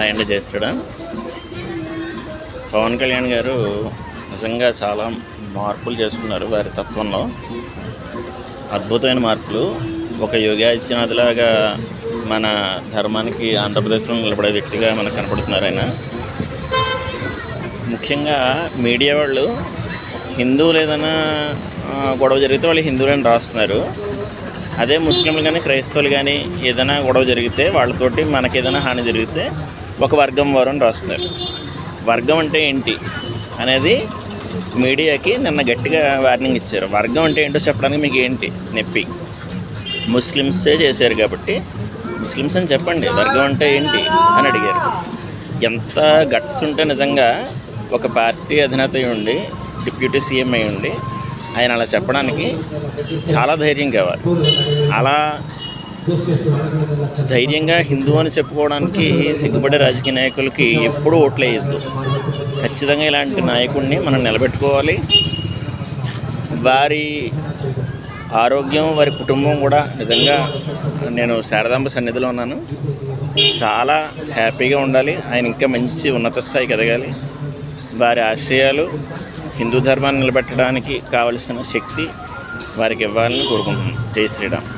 ఆయన చేస్తాడా పవన్ కళ్యాణ్ గారు నిజంగా చాలా మార్పులు చేసుకున్నారు వారి తత్వంలో. అద్భుతమైన మార్పులు. ఒక యోగి ఆదిత్యనాథ్ లాగా మన ధర్మానికి ఆంధ్రప్రదేశ్లో నిలబడే వ్యక్తిగా మనకు కనపడుతున్నారు ఆయన. ముఖ్యంగా మీడియా వాళ్ళు హిందువులు ఏదైనా గొడవ జరిగితే వాళ్ళు హిందువులని రాస్తున్నారు. అదే ముస్లింలు కానీ క్రైస్తవులు కానీ ఏదైనా గొడవ జరిగితే వాళ్ళతోటి మనకి ఏదైనా హాని జరిగితే ఒక వర్గం వారు అని రాస్తున్నారు. వర్గం అంటే ఏంటి అనేది మీడియాకి నిన్న గట్టిగా వార్నింగ్ ఇచ్చారు. వర్గం అంటే ఏంటో చెప్పడానికి మీకు ఏంటి? నొప్పి. ముస్లిమ్సే చేశారు కాబట్టి ముస్లిమ్స్ అని చెప్పండి. వర్గం అంటే ఏంటి అని అడిగారు. ఎంత గట్స్ ఉంటే నిజంగా ఒక పార్టీ అధినేత ఉండి డిప్యూటీ సీఎం అయి ఉండి ఆయన అలా చెప్పడానికి చాలా ధైర్యం కావాలి. అలా ధైర్యంగా హిందూ అని చెప్పుకోవడానికి సిగ్గుపడే రాజకీయ నాయకులకి ఎప్పుడూ ఓట్లేయద్దు. ఖచ్చితంగా ఇలాంటి నాయకుడిని మనం నిలబెట్టుకోవాలి. వారి ఆరోగ్యం వారి కుటుంబం కూడా నిజంగా నేను శారదాంబ సన్నిధిలో ఉన్నాను. చాలా హ్యాపీగా ఉండాలి. ఆయన ఇంకా మంచి ఉన్నత స్థాయికి ఎదగాలి. వారి ఆశయాలు హిందూ ధర్మాన్ని నిలబెట్టడానికి కావలసిన శక్తి వారికి ఇవ్వాలని కోరుకుంటున్నాను. జై శ్రీరామ్.